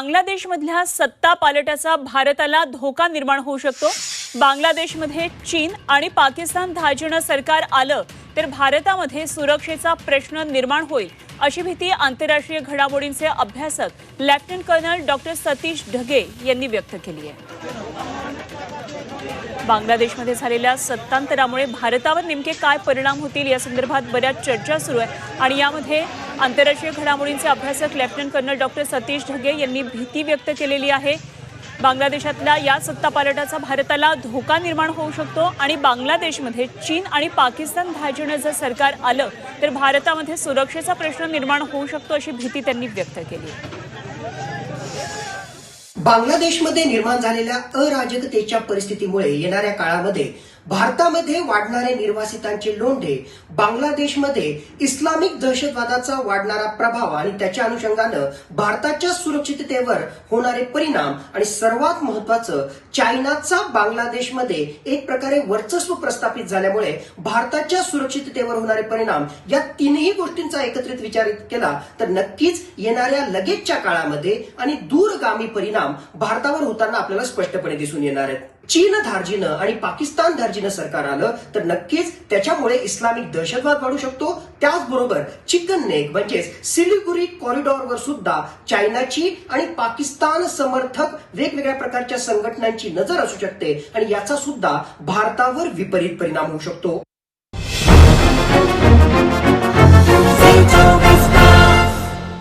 बांगलादेशमधल्या सत्ता पालटाचा भारताला धोका निर्माण होऊ शकतो. बांगलादेशमध्ये चीन आणि पाकिस्तान धाजणं सरकार आलं तर भारतामध्ये सुरक्षेचा प्रश्न निर्माण होईल अशी भीती आंतरराष्ट्रीय घडामोडींचे अभ्यासक lieutenant colonel doctor Satish Dhage यांनी व्यक्त केली आहे. बांगलादेशमध्ये झालेल्या सत्तांतरामुळे भारतावर नेमके काय परिणाम होतील या संदर्भात बऱ्याच चर्चा सुरू आहे. आणि यामध्ये आंतरराष्ट्रीय घडामोडींचे अभ्यासक lieutenant colonel doctor Satish Dhage यांनी भीती व्यक्त केलेली आहे. बांगलादेशातल्या या सत्तापालटाचा भारताला धोका निर्माण होऊ शकतो आणि बांगलादेशमध्ये चीन आणि पाकिस्तान धाजणं जर सरकार आलं तर भारतामध्ये सुरक्षेचा प्रश्न निर्माण होऊ शकतो अशी भीती त्यांनी व्यक्त केली. आहे बांगलादेशमध्ये निर्माण झालेल्या अराजकतेच्या परिस्थितीमुळे येणाऱ्या काळामध्ये भारतामध्ये वाढणारे निर्वासितांचे लोंढे बांगलादेशमध्ये इस्लामिक दहशतवादाचा वाढणारा प्रभाव आणि त्याच्या अनुषंगानं भारताच्या सुरक्षिततेवर होणारे परिणाम आणि सर्वात महत्वाचं चायनाचा बांगलादेशमध्ये एक प्रकारे वर्चस्व प्रस्थापित झाल्यामुळे भारताच्या सुरक्षिततेवर होणारे परिणाम या तीनही गोष्टींचा एकत्रित विचार केला तर नक्कीच येणाऱ्या लगेचच्या काळामध्ये आणि दूरगामी परिणाम भारतावर होताना आपल्याला स्पष्टपणे दिसून येणार आहेत. चीन धार्जीनं आणि पाकिस्तान धार्जिनं सरकार आलं तर नक्कीच त्याच्यामुळे इस्लामिक दहशतवाद वाढू शकतो. त्याचबरोबर चिकन नेक म्हणजेच सिलिगुरी कॉरिडॉरवर सुद्धा चायनाची आणि पाकिस्तान समर्थक वेगवेगळ्या प्रकारच्या संघटनांची नजर असू शकते आणि याचा सुद्धा भारतावर विपरीत परिणाम होऊ शकतो.